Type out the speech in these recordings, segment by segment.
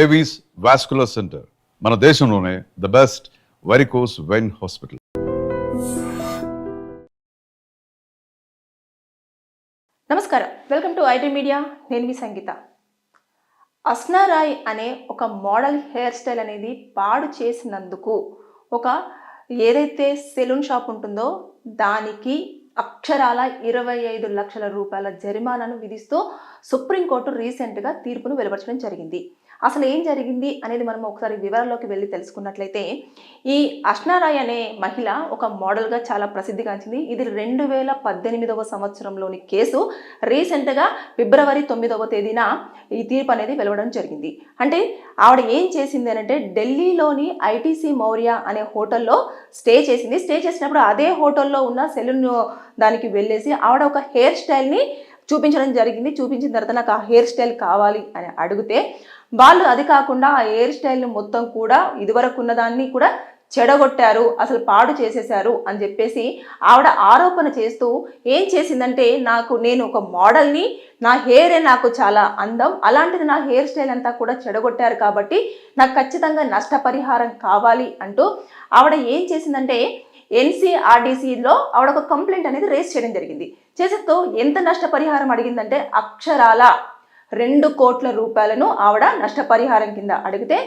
Avis vascular centre మన దేశంలోనే the best varicose vein hospital నమస్కారం. వెల్కమ్ టు ఐటీ మీడియా నేను మీ సంగీత. అస్నారాయ్ అనే ఒక మోడల్ హెయిర్ స్టైల్ అనేది పాడు చేసినందుకు ఒక ఏదైతే సెలూన్ షాప్ ఉంటుందో దానికి అక్షరాల ఇరవై ఐదు లక్షల రూపాయల జరిమానాను విధిస్తూ సుప్రీంకోర్టు రీసెంట్గా తీర్పును వెలువరచడం జరిగింది. అసలు ఏం జరిగింది అనేది మనం ఒకసారి వివరాల్లోకి వెళ్ళి తెలుసుకున్నట్లయితే ఈ అష్నారాయ్ అనే మహిళ ఒక మోడల్గా చాలా ప్రసిద్ధిగాంచింది. ఇది రెండు వేల పద్దెనిమిదవ సంవత్సరంలోని కేసు. రీసెంట్గా ఫిబ్రవరి తొమ్మిదవ తేదీన ఈ తీర్పు అనేది వెలువడం జరిగింది. అంటే ఆవిడ ఏం చేసింది అంటే ఢిల్లీలోని ఐటీసీ మౌర్య అనే హోటల్లో స్టే చేసింది. స్టే చేసినప్పుడు అదే హోటల్లో ఉన్న సెలూన్ దానికి వెళ్ళేసి ఆవిడ ఒక హెయిర్ స్టైల్ని చూపించడం జరిగింది. చూపించిన తర్వాత నాకు ఆ హెయిర్ స్టైల్ కావాలి అని అడిగితే వాళ్ళు అది కాకుండా ఆ హెయిర్ స్టైల్ని మొత్తం కూడా ఇదివరకు ఉన్నదాన్ని కూడా చెడగొట్టారు అసలు పాడు చేసేశారు అని చెప్పేసి ఆవిడ ఆరోపణ చేస్తూ ఏం చేసిందంటే నాకు నేను ఒక మోడల్ని నా హెయిరే నాకు చాలా అందం అలాంటిది నా హెయిర్ స్టైల్ అంతా కూడా చెడగొట్టారు కాబట్టి నాకు ఖచ్చితంగా నష్టపరిహారం కావాలి అంటూ ఆవిడ ఏం చేసిందంటే ఎన్సీఆర్డీసీలో ఆవిడ ఒక కంప్లైంట్ అనేది రేస్ చేయడం జరిగింది. చేసేతో ఎంత నష్టపరిహారం అడిగిందంటే అక్షరాల రెండు కోట్ల రూపాయలను ఆవిడ నష్టపరిహారం కింద అడిగితే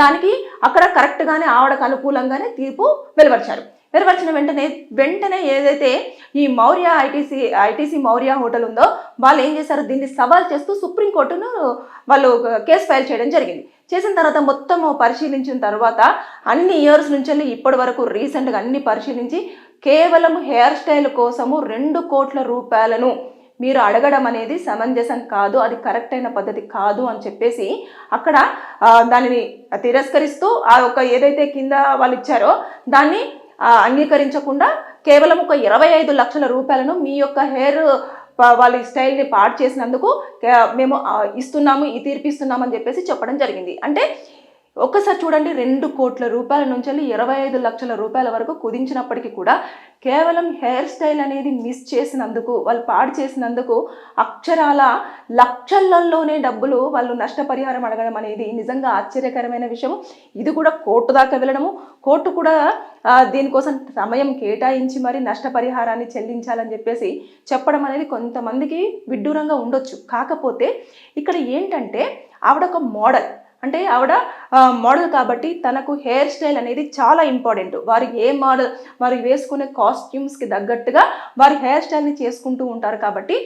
దానికి అక్కడ కరెక్ట్గానే ఆవిడకు అనుకూలంగానే తీర్పు వెలువరిచారు. వెలువరిచిన వెంటనే వెంటనే ఏదైతే ఈ Maurya ITC ITC Maurya hotel ఉందో వాళ్ళు ఏం చేశారు? దీన్ని సవాల్ చేస్తూ సుప్రీంకోర్టును వాళ్ళు కేసు ఫైల్ చేయడం జరిగింది. చేసిన తర్వాత మొత్తం పరిశీలించిన తర్వాత అన్ని ఇయర్స్ నుంచి వెళ్ళి ఇప్పటి వరకు రీసెంట్గా అన్ని పరిశీలించి కేవలం హెయిర్ స్టైల్ కోసము రెండు కోట్ల రూపాయలను మీరు అడగడం అనేది సమంజసం కాదు అది కరెక్ట్ అయిన పద్ధతి కాదు అని చెప్పేసి అక్కడ దానిని తిరస్కరిస్తూ ఆ ఒక ఏదైతే కింద వాళ్ళు ఇచ్చారో దాన్ని అంగీకరించకుండా కేవలం ఒక ఇరవై ఐదు లక్షల రూపాయలను మీ యొక్క హెయిర్ వాళ్ళ స్టైల్ని పాడు చేసినందుకు మేము ఇస్తున్నాము ఈ తీర్పు చెప్పేసి చెప్పడం జరిగింది. అంటే ఒక్కసారి చూడండి రెండు కోట్ల రూపాయల నుంచి వెళ్ళి ఇరవై ఐదు లక్షల రూపాయల వరకు కుదించినప్పటికీ కూడా కేవలం హెయిర్ స్టైల్ అనేది మిస్ చేసినందుకు వాళ్ళు పాడు చేసినందుకు అక్షరాల లక్షలలోనే డబ్బులు వాళ్ళు నష్టపరిహారం అడగడం అనేది నిజంగా ఆశ్చర్యకరమైన విషయం. ఇది కూడా కోర్టు దాకా వెళ్ళడము. కోర్టు కూడా దీనికోసం సమయం కేటాయించి మరి నష్టపరిహారాన్ని చెల్లించాలని చెప్పేసి చెప్పడం అనేది కొంతమందికి విడ్డూరంగా ఉండొచ్చు. కాకపోతే ఇక్కడ ఏంటంటే ఆవిడ ఒక మోడల్. అంటే ఆవిడ మోడల్ కాబట్టి తనకు హెయిర్ స్టైల్ అనేది చాలా ఇంపార్టెంట్ వారు ఏ మోడల్ వారు వేసుకునే కాస్ట్యూమ్స్కి తగ్గట్టుగా వారి హెయిర్ స్టైల్ని చేసుకుంటూ ఉంటారు కాబట్టి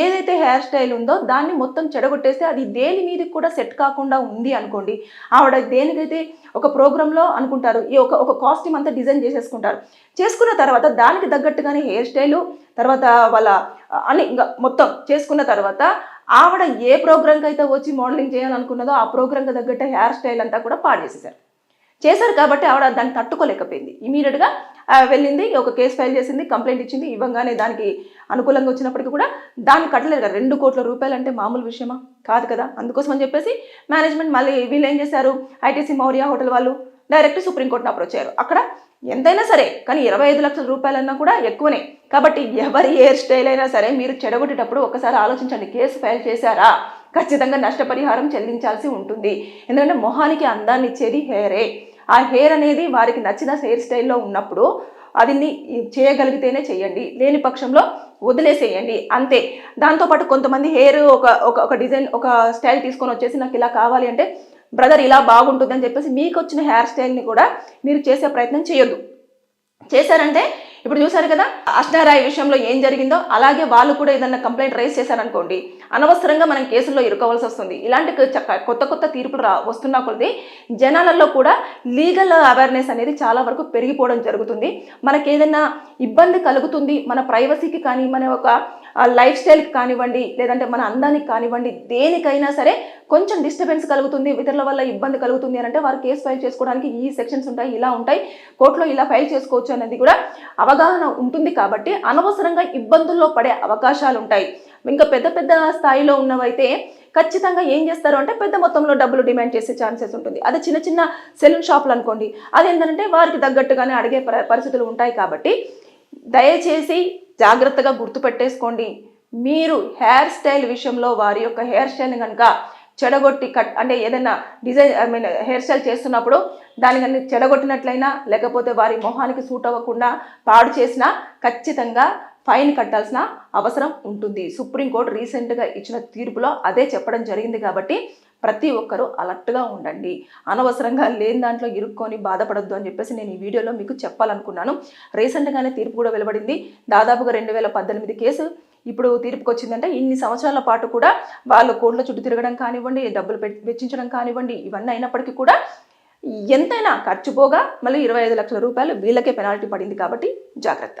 ఏదైతే హెయిర్ స్టైల్ ఉందో దాన్ని మొత్తం చెడగొట్టేస్తే అది దేని మీదకి కూడా సెట్ కాకుండా ఉంది అనుకోండి. ఆవిడ దేనికైతే ఒక ప్రోగ్రాంలో అనుకుంటారు ఈ ఒక ఒక కాస్ట్యూమ్ అంతా డిజైన్ చేసేసుకుంటారు. చేసుకున్న తర్వాత దానికి తగ్గట్టుగానే హెయిర్ స్టైలు తర్వాత వాళ్ళ అని ఇంకా మొత్తం చేసుకున్న తర్వాత ఆవిడ ఏ ప్రోగ్రామ్కి అయితే వచ్చి మోడలింగ్ చేయాలనుకున్నదో ఆ ప్రోగ్రామ్కి తగ్గట్టు హెయిర్ స్టైల్ అంతా కూడా పాడేసేసారు చేశారు కాబట్టి ఆవిడ దాన్ని తట్టుకోలేకపోయింది. ఇమీడియట్గా వెళ్ళింది ఒక కేసు ఫైల్ చేసింది కంప్లైంట్ ఇచ్చింది ఇవ్వగానే దానికి అనుకూలంగా వచ్చినప్పటికీ కూడా దాన్ని కట్టలేదు కదా. రెండు కోట్ల రూపాయలు అంటే మామూలు విషయమా? కాదు కదా. అందుకోసం అని చెప్పేసి మేనేజ్మెంట్ మళ్ళీ వీళ్ళు ఏం చేశారు? ఐటీసీ మౌర్య హోటల్ వాళ్ళు డైరెక్ట్ సుప్రీంకోర్టును అప్రోచ్ అయ్యారు. అక్కడ ఎంతైనా సరే కానీ ఇరవై ఐదు లక్షల రూపాయలన్నా కూడా ఎక్కువనే. కాబట్టి ఎవరి హెయిర్ స్టైల్ అయినా సరే మీరు చెడగొట్టేటప్పుడు ఒకసారి ఆలోచించండి కేసు ఫైల్ చేశారా? ఖచ్చితంగా నష్టపరిహారం చెల్లించాల్సి ఉంటుంది. ఎందుకంటే మొహానికి అందాన్ని ఇచ్చేది హెయిరే. ఆ హెయిర్ అనేది వారికి నచ్చిన హెయిర్ స్టైల్లో ఉన్నప్పుడు అది చేయగలిగితేనే చేయండి. లేని పక్షంలో వదిలేసేయండి. అంతే. దాంతోపాటు కొంతమంది హెయిర్ ఒక ఒక ఒక డిజైన్ ఒక స్టైల్ తీసుకొని వచ్చేసి నాకు ఇలా కావాలి అంటే బ్రదర్ ఇలా బాగుంటుంది అని చెప్పేసి మీకు వచ్చిన హెయిర్ స్టైల్ని కూడా మీరు చేసే ప్రయత్నం చేయొద్దు. చేశారంటే ఇప్పుడు చూసారు కదా అష్టారాయ విషయంలో ఏం జరిగిందో అలాగే వాళ్ళు కూడా ఏదన్నా కంప్లైంట్ రైజ్ చేశారనుకోండి అనవసరంగా మనం కేసుల్లో ఇరుకోవాల్సి వస్తుంది. ఇలాంటి చక్క- కొత్త కొత్త తీర్పులు రా వస్తున్నా కొద్ది జనాలలో కూడా లీగల్ అవేర్నెస్ అనేది చాలా వరకు పెరిగిపోవడం జరుగుతుంది. మనకి ఇబ్బంది కలుగుతుంది మన ప్రైవసీకి కానీ మన ఒక లైఫ్ స్టైల్కి కానివ్వండి లేదంటే మన అందానికి కానివ్వండి దేనికైనా సరే కొంచెం డిస్టర్బెన్స్ కలుగుతుంది ఇతరుల వల్ల ఇబ్బంది కలుగుతుంది అని అంటే వారు కేసు ఫైల్ చేసుకోవడానికి ఈ సెక్షన్స్ ఉంటాయి ఇలా ఉంటాయి కోర్టులో ఇలా ఫైల్ చేసుకోవచ్చు అనేది కూడా అవగాహన ఉంటుంది కాబట్టి అనవసరంగా ఇబ్బందుల్లో పడే అవకాశాలు ఉంటాయి. ఇంకా పెద్ద పెద్ద స్థాయిలో ఉన్నవైతే ఖచ్చితంగా ఏం చేస్తారు అంటే పెద్ద మొత్తంలో డబ్బులు డిమాండ్ చేసే ఛాన్సెస్ ఉంటుంది. అదే చిన్న చిన్న సెలూన్ షాపులు అనుకోండి అదేంటంటే వారికి తగ్గట్టుగానే అడిగే పరిస్థితులు ఉంటాయి కాబట్టి దయచేసి జాగ్రత్తగా గుర్తుపెట్టేసుకోండి. మీరు హెయిర్ స్టైల్ విషయంలో వారి యొక్క హెయిర్ స్టైల్ని కనుక చెడగొట్టి కట్ అంటే ఏదైనా design I mean hair style చేస్తున్నప్పుడు దాని కానీ చెడగొట్టినట్లయినా లేకపోతే వారి మొహానికి సూట్ అవ్వకుండా పాడు చేసినా ఖచ్చితంగా ఫైన్ కట్టాల్సిన అవసరం ఉంటుంది. సుప్రీంకోర్టు రీసెంట్గా ఇచ్చిన తీర్పులో అదే చెప్పడం జరిగింది కాబట్టి ప్రతి ఒక్కరూ అలర్ట్గా ఉండండి. అనవసరంగా లేని దాంట్లో ఇరుక్కొని బాధపడద్దు అని చెప్పేసి నేను ఈ వీడియోలో మీకు చెప్పాలనుకున్నాను. రీసెంట్గానే తీర్పు కూడా వెలువడింది. దాదాపుగా రెండు వేల పద్దెనిమిది కేసు ఇప్పుడు తీర్పుకి వచ్చిందంటే ఇన్ని సంవత్సరాల పాటు కూడా వాళ్ళు కోర్టుల చుట్టూ తిరగడం కానివ్వండి డబ్బులు వెచ్చించడం కానివ్వండి ఇవన్నీ అయినప్పటికీ కూడా ఎంతైనా ఖర్చు పోగా మళ్ళీ ఇరవై ఐదు లక్షల రూపాయలు వీళ్ళకే పెనాల్టీ పడింది కాబట్టి జాగ్రత్త.